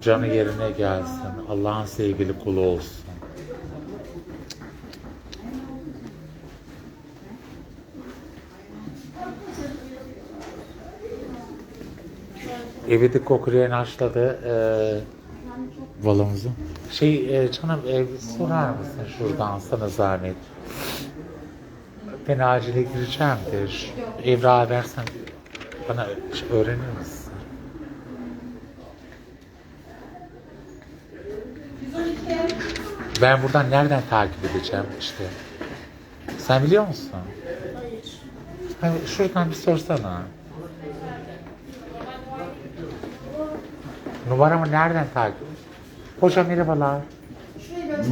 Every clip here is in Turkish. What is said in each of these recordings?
Canı yerine gelsin. Allah'ın sevgili kulu olsun. Evi de kokreyen haşladı. E, balımızı. Şey e, canım e, sorar mısın şuradan sana zahmet? Ben acile gireceğim de evrağı versen bana öğrenir misin? Ben buradan nereden takip edeceğim işte? Sen biliyor musun? Hayır. şuradan bir sorsana. Numaramı nereden takip? Hocam merhabalar.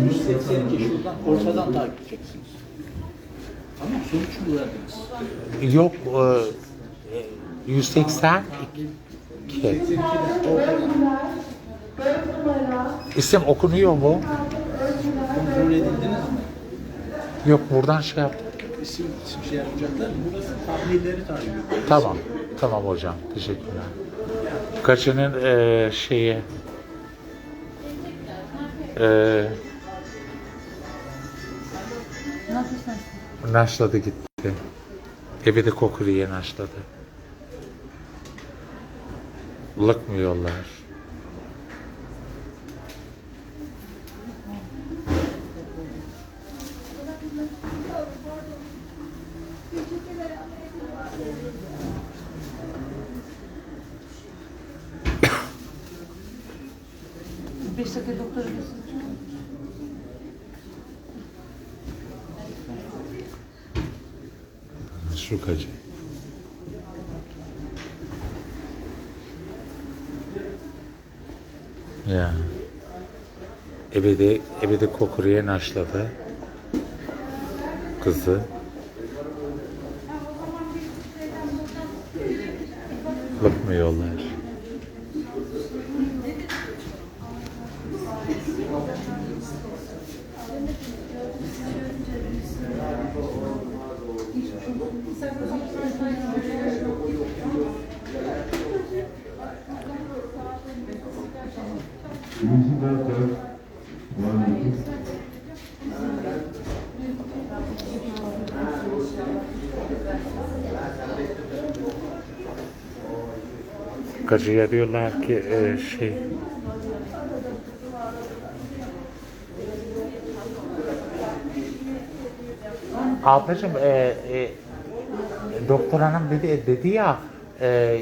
182 şuradan ortadan takip edeceksiniz. Ama sonuç mu verdiniz? Yok e, 182. İsim okunuyor mu? Edildiniz mi? Yok buradan şey yap. İsim, isim şey yapacaklar. Burası tahminleri takip ediyor. Tamam. Tamam hocam. Teşekkürler. Kaçının e, şeyi e, naşladı gitti. Evi de kokuriye naşladı. Lıkmıyorlar. Dakika doktora götür. Şu kaçı. Ya. Ebedi, ebedi kokuriye naşladı. Kızı. Bakmıyorlar. Kacıya diyorlar ki e, şey. Ablacığım e, e, doktor hanım dedi dedi ya e,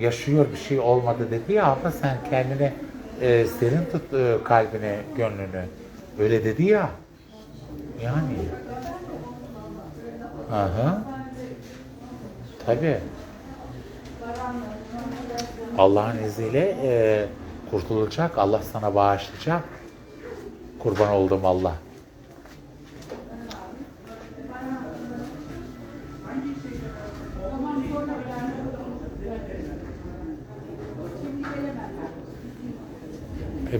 yaşıyor bir şey olmadı dedi ya abla sen kendini e, serin tut e, kalbine gönlünü öyle dedi ya yani Aha. Tabii. Allah'ın izniyle e, kurtulacak. Allah sana bağışlayacak. Kurban oldum Allah.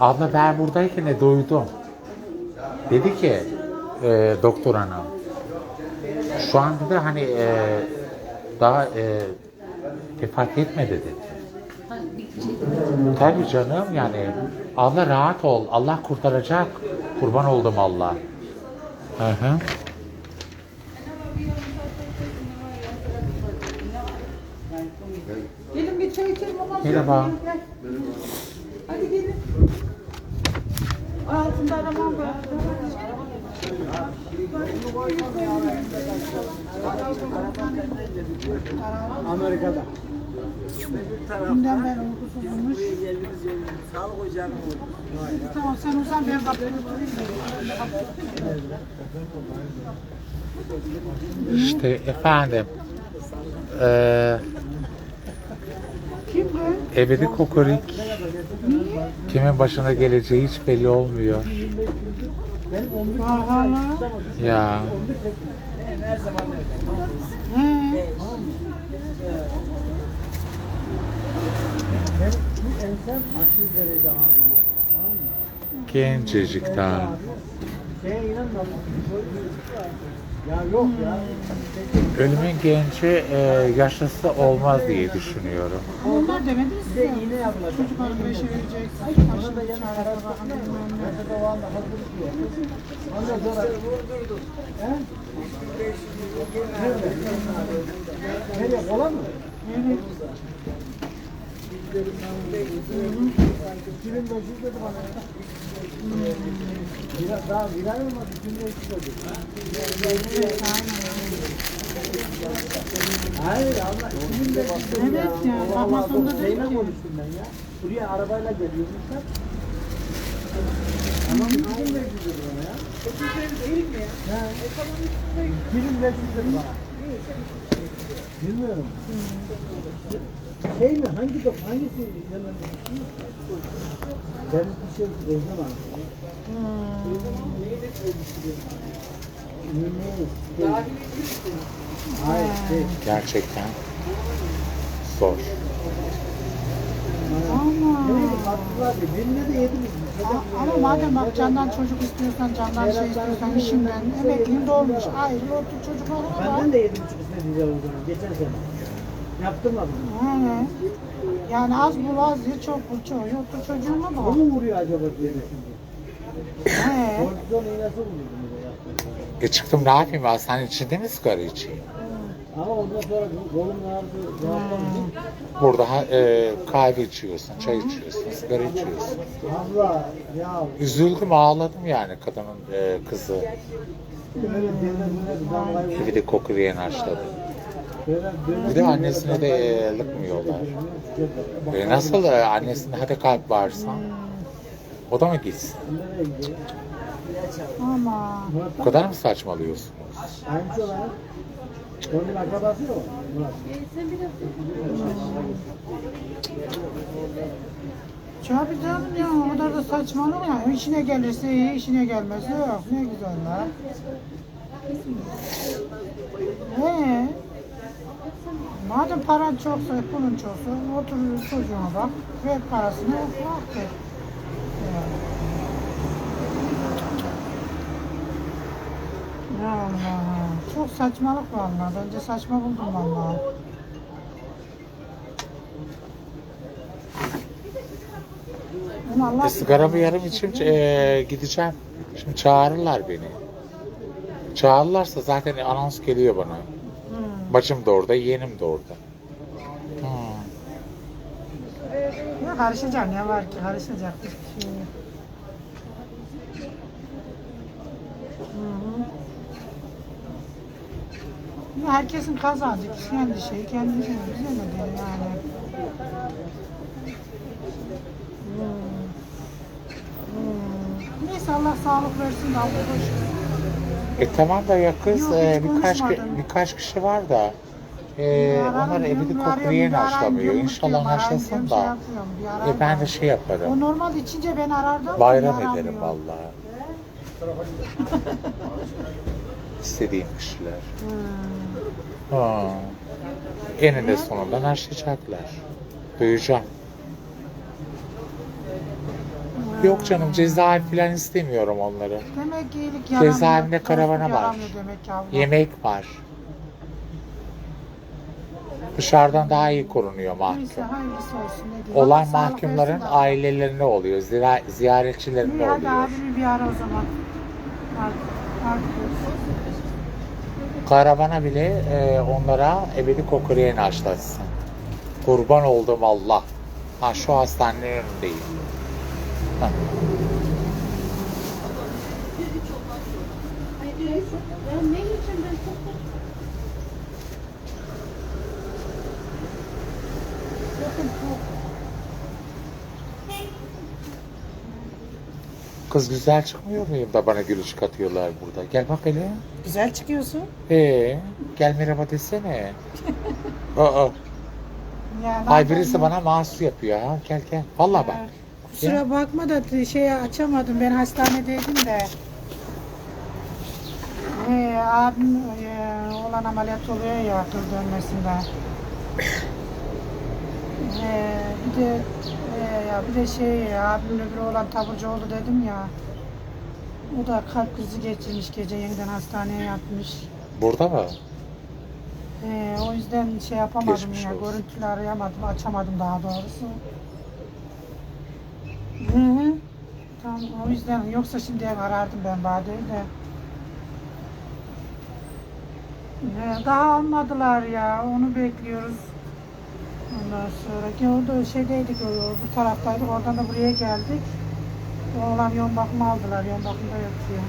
Abla ben buradayken de duydum. Dedi ki e, doktor hanım. Şu an dedi hani e, daha e, vefat etmedi dedi. Tabii canım yani abla rahat ol. Allah kurtaracak. Kurban oldum Allah. Hı hı. Gelin bir çay içelim. Merhaba. Hadi gelin. Altında aramam. Amerika'da. Dünden beri uykusuzmuş. Sağlık ocağına Tamam sen uzan ben kapıyı İşte efendim. Eee Kim bu? ebedi kokorik Kimin başına geleceği hiç belli olmuyor. Ya gencecik daha. Ya yok ya. Ölümün genci e, yaşlısı olmaz diye düşünüyorum. Onlar demedi mi size? iğne yapılacak. Çocuk arkadaşı vereceksin. Ona da yanı kararsa bakın. Mesela o anda hazırlık yok. Ondan sonra vurdurduk. He? Nerede? Nereye? Kola mı? Evet. 2500 dedi bana. Biraz daha viral olmadı. 2500 dedi. Hayır Allah 2500 dedi Evet ya, bakmasında değil şeyle konuştum ben ya. Buraya arabayla geliyormuşlar. Tamam 2500 dedi bana ya. mi ya? He. 2500 dedi bana. Bilmiyorum. Şey mi? Hangi dok? Hangisi? yanında? Ben bir şey Özlem Hanım. Ne? Hayır, şey. Gerçekten zor. Ama. Birine de yediniz. Ama madem bak candan çocuk istiyorsan, candan şey istiyorsan işinden emekliliğin dolmuş. Ayrı otur çocuklarına bak. Benden de yedi buçuk istediler o zaman. Geçen sene. Yaptırmadım. He. Yani az bul az ye, çok bul çok. ye, Otur çocuğuna O bak. mu vuruyor acaba diye şimdi? He. Kortizon iğnesi yaptı. E çıktım ne yapayım hastanın içinde mi sigara içeyim? Ama ondan sonra kolum ağrıdı. Rahatladım. Burada ha- e, kahve içiyorsun, çay içiyorsun, sigara içiyorsun. Abla ya Üzüldüm ağladım yani kadının e, kızı. böyle damlayı Bir de dönem dönem. Bir de annesine de e, lıkmıyorlar. E nasıl e, annesinde hadi kalp varsa o da mı gitsin? Nereye gidiyor? Ama. Bu Murat'tan kadar mı saçmalıyorsunuz? Olarak. Onun akrabası ya o kadar da saçmalama. İşine gelirse iyi, işine gelmezse yok. Ne güzel la. He. Madem paran çoksa, pulun çoksa otur çocuğuna bak. Ver parasını, bak ver. Ya. Ya Allah. Çok saçmalık vallahi. Bence saçma buldum vallahi. Ama Allah E, sigaramı yarım için e, gideceğim. Şimdi çağırırlar beni. Çağırırlarsa zaten anons geliyor bana. Hmm. Bacım da orada, yeğenim de orada. Hmm. Ya karışacak ne var ki karışacak bir şey. yok. Hı hı. Ya herkesin kazancı, kendi şeyi, kendi şeyi. Bize ne diyor yani. Hmm. Hmm. Neyse Allah sağlık versin de Allah hoş. E tamam da ya kız Yok, e, birkaç konuşmadım. birkaç kişi var da e, Bir ararım onlar bir bir arayayım haşlamıyor. İnşallah haşlasın şey da. bir ararım E ben de şey yaparım. O normal içince ben arardım. Bayram bir ederim aramıyor. vallahi. İstediğim kişiler. Hmm. Ha. Eninde sonunda haşlayacaklar. Duyacağım. Yok canım cezaevi falan istemiyorum onları. Demek iyilik yaramıyor. Cezaevinde karavana var. yaramıyor Demek abla. Yemek var. Dışarıdan daha iyi korunuyor mahkum. Neyse hayırlısı olsun. Ne diyeyim. Olan sağlık mahkumların de. ailelerine oluyor, zira- ziyaretçilerine İyi hadi oluyor. abimi bir ara o zaman. Hadi. Hadi görüşürüz. Karavana bile e, onlara ebedi kokoreyen haşlatsın. Kurban oldum Allah. Ha şu hastanenin önündeyim. Ha. Kız güzel çıkmıyor muyum da bana gülüş katıyorlar burada. Gel bak hele. Güzel çıkıyorsun. Ee, gel merhaba desene. Aa, Yani ay birisi bana mahsus yapıyor ha. Gel gel. Vallahi bak. Kusura bakma da şey açamadım. Ben hastanedeydim de. He, abim e, olan ameliyat oluyor ya akıl dönmesinden. He, bir de e, ya bir de şey abimin öbürü olan taburcu oldu dedim ya. O da kalp krizi geçirmiş gece yeniden hastaneye yatmış. Burada mı? He, o yüzden şey yapamadım Geçmiş ya olsun. görüntülü arayamadım açamadım daha doğrusu. Hı hı. Tamam o yüzden yoksa şimdi arardım ben Bade'yi de. He, daha almadılar ya onu bekliyoruz. Ondan sonra ya o da şeydeydik bu taraftaydık oradan da buraya geldik. Oğlan yoğun bakıma aldılar yoğun bakımda yatıyor.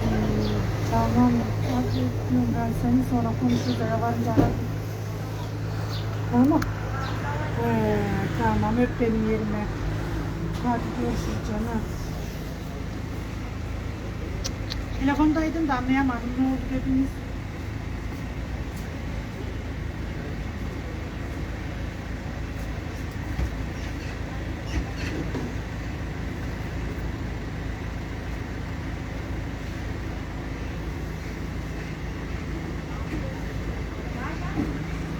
Hmm, tamam hadi ben seni sonra konuşuruz eve varınca. Tamam. He, tamam öp benim yerime. Hadi görüşürüz canım. Telefondaydım da anlayamadım ne oldu dediniz.